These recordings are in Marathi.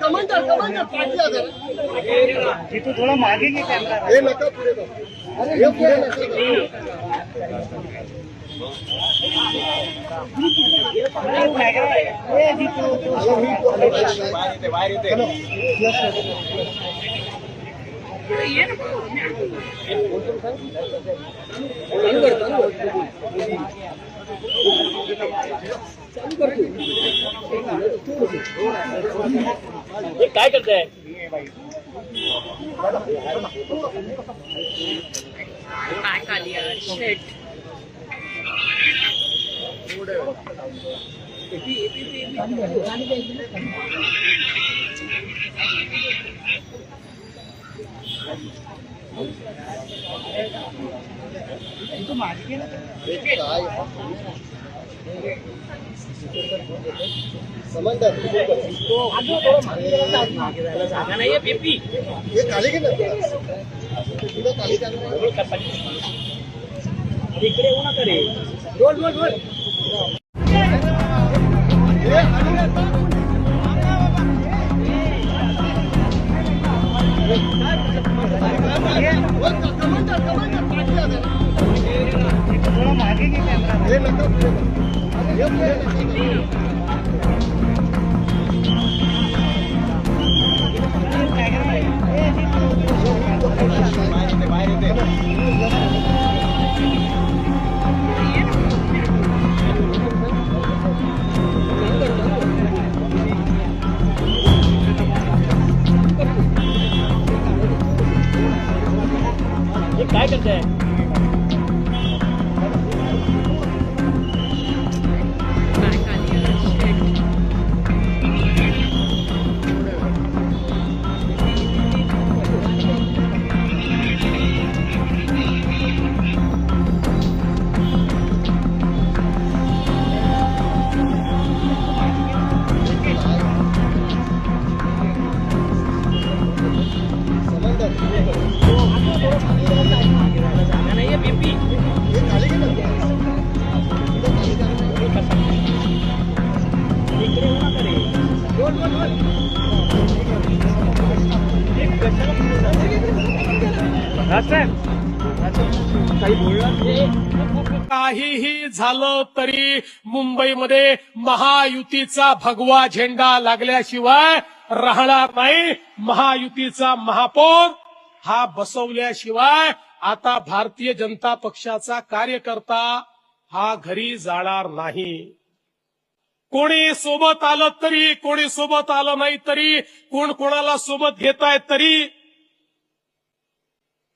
कमांडर कमांडर पाठी आहे जरा. तू थोडा मागे घे कॅमेरा हे नका पुढे. हे पुढे नका जाऊ. अहो, मी पुढे जाऊ. काय करताय काय कालिया शेट काय? कमांडर जागा नाहीये बीपी हे खाली घे ना तुला खाली जाणार इकडे येऊ नका रे बोल बोल रोल जाऊ. हे काहीही झालं तरी मुंबईमध्ये महायुतीचा भगवा झेंडा लागल्याशिवाय राहणार नाही. महायुतीचा महापौर हा बसवल्याशिवाय आता भारतीय जनता पक्षाचा कार्यकर्ता हा घरी जाणार नाही. कोणी सोबत आलं तरी कोणी सोबत आलं नाही तरी कोण कोणाला सोबत घेतायत तरी.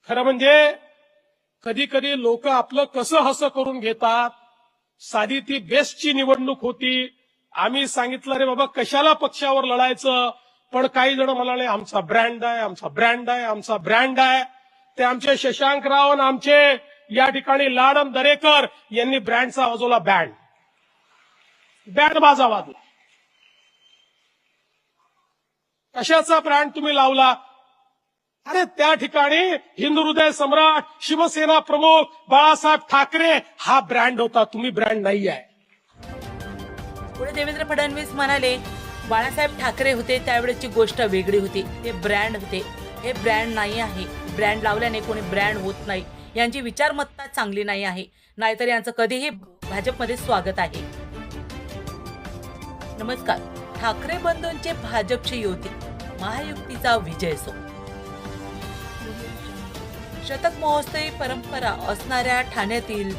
खरं म्हणजे कधी कधी लोक आपलं कसं हसं करून घेतात साधी ती बेस्टची निवडणूक होती. आम्ही सांगितलं रे बाबा कशाला पक्षावर लढायचं? पण काही जण म्हणाले आमचा ब्रँड आहे आमचा ब्रँड आहे आमचा ब्रँड आहे. ते आमचे शशांकराव आणि आमचे या ठिकाणी लाडम दरेकर यांनी ब्रँडचा वाजवला बँड बॅट बाजा वाजला कशाचा ब्रँड तुम्ही लावला? अरे त्या ठिकाणी हिंदू हृदय सम्राट शिवसेना प्रमुख बाळासाहेब ठाकरे हा ब्रँड होता. तुम्ही ब्रँड नाही आहे पुढे देवेंद्र फडणवीस म्हणाले बाळासाहेब ठाकरे होते त्यावेळेची गोष्ट वेगळी होती. ते ब्रँड होते. हे ब्रँड नाही आहे. ब्रँड लावल्याने कोणी ब्रँड होत नाही. यांची विचारमत्ता चांगली नाही आहे. नाहीतर यांचं कधीही भाजपमध्ये स्वागत आहे. नमस्कार. ठाकरे बंधूंचे भाजपचे युती महायुक्तीचा विजय सो. शतक महोत्सवी परंपरा असणाऱ्या ठाण्यातील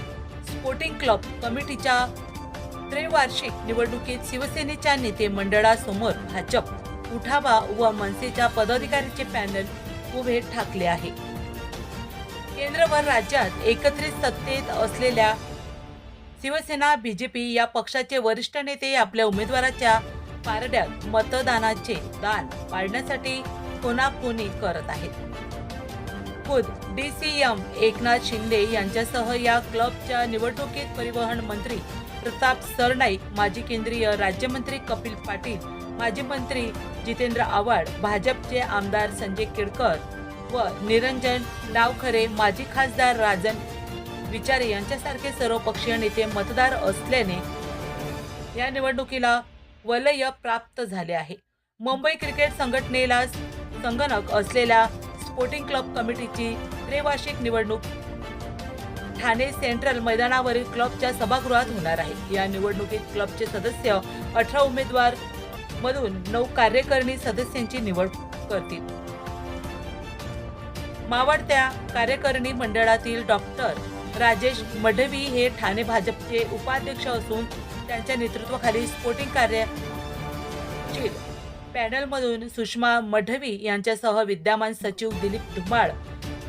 स्पोर्टिंग क्लब कमिटीच्या त्रिवार्षिक निवडणुकीत शिवसेनेच्या नेते मंडळासमोर भाजप उठावा व मनसेच्या पदाधिकाऱ्यांचे पॅनल उभे ठाकले आहे. केंद्र व राज्यात एकत्रित सत्तेत असलेल्या शिवसेना बीजेपी या पक्षाचे वरिष्ठ नेते आपल्या उमेदवाराच्या पारड्यात मतदानाचे दान पाडण्यासाठी कोणाकोणी करत आहेत? खुद डीसीएम एकनाथ शिंदे यांच्यासह या क्लबच्या निवडणुकीत परिवहन मंत्री प्रताप सरनाईक माजी केंद्रीय राज्यमंत्री कपिल पाटील माजी मंत्री जितेंद्र आव्हाड भाजपचे आमदार संजय केळकर व निरंजन नावखरे माजी खासदार राजन विचारे यांच्यासारखे सर्वपक्षीय नेते मतदार असल्याने या निवडणुकीला वलय प्राप्त झाले आहे. मुंबई क्रिकेट संघटनेला संगणक असलेल्या स्पोर्टिंग क्लब कमिटीची त्रिवार्षिक निवडणूक ठाणे सेंट्रल मैदानावरील क्लबच्या सभागृहात होणार आहे. या निवडणुकीत क्लबचे सदस्य अठरा उमेदवार मधून नऊ कार्यकारिणी सदस्यांची निवड करतील. मावडत्या कार्यकारिणी मंडळातील डॉक्टर राजेश मढवी हे ठाणे भाजपचे उपाध्यक्ष असून त्यांच्या नेतृत्वाखाली स्पोर्टिंग कार्य पॅनलमधून सुषमा मढवी यांच्यासह विद्यमान सचिव दिलीप धुमाळ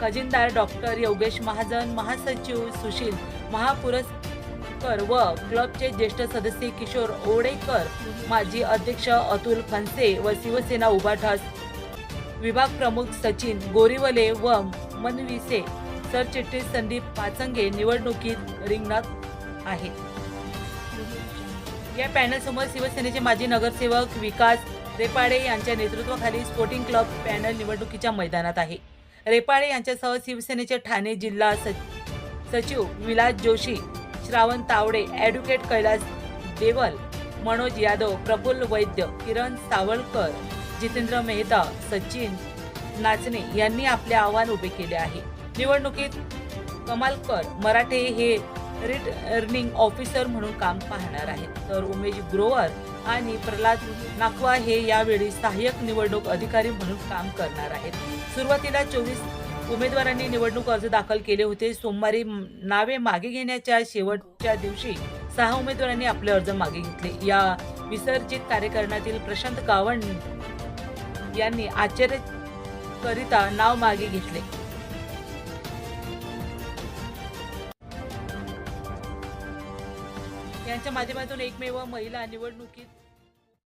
खजिनदार डॉक्टर योगेश महाजन महासचिव सुशील महापुरस्कर व क्लबचे ज्येष्ठ सदस्य किशोर ओडेकर माजी अध्यक्ष अतुल फनसे व शिवसेना उभाठास विभाग प्रमुख सचिन गोरीवले व मनविसे सरचिटणीस संदीप पाचंगे निवडणुकीत रिंगणात आहे. या पॅनलसमोर शिवसेनेचे माजी नगरसेवक विकास रेपाडे यांच्या नेतृत्वाखाली स्पोर्टिंग क्लब पॅनल निवडणुकीच्या मैदानात आहे. रेपाडे यांच्यासह शिवसेनेचे ठाणे जिल्हा सच- सचिव विलास जोशी श्रावण तावडे ॲडव्होकेट कैलास देवल मनोज यादव प्रफुल्ल वैद्य किरण सावळकर जितेंद्र मेहता सचिन नाचणे यांनी आपले आव्हान उभे केले आहे. निवडणुकीत कमालकर मराठे हे रिटर्निंग ऑफिसर म्हणून काम पाहणार आहेत. तर उमेश ग्रोवर आणि प्रल्हाद नाकवा हे यावेळी सहाय्यक निवडणूक अधिकारी म्हणून काम करणार आहेत. सुरुवातीला चोवीस उमेदवारांनी निवडणूक अर्ज दाखल केले होते. सोमवारी नावे मागे घेण्याच्या शेवटच्या दिवशी सहा उमेदवारांनी आपले अर्ज मागे घेतले. या विसर्जित कार्यकरणातील प्रशांत कावंड यांनी आश्चर्यकरिता नाव मागे घेतले. माध्यमातून एकमेव महिला निवडणुकीत